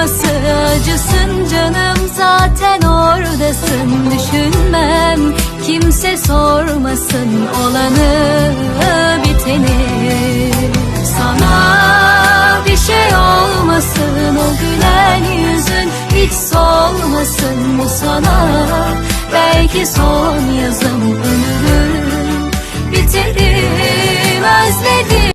sorması acısın canım zaten oradasın. Düşünmem kimse sormasın olanı biteni. Sana bir şey olmasın o gülen yüzün hiç solmasın. Bu sana belki son yazım ölürüm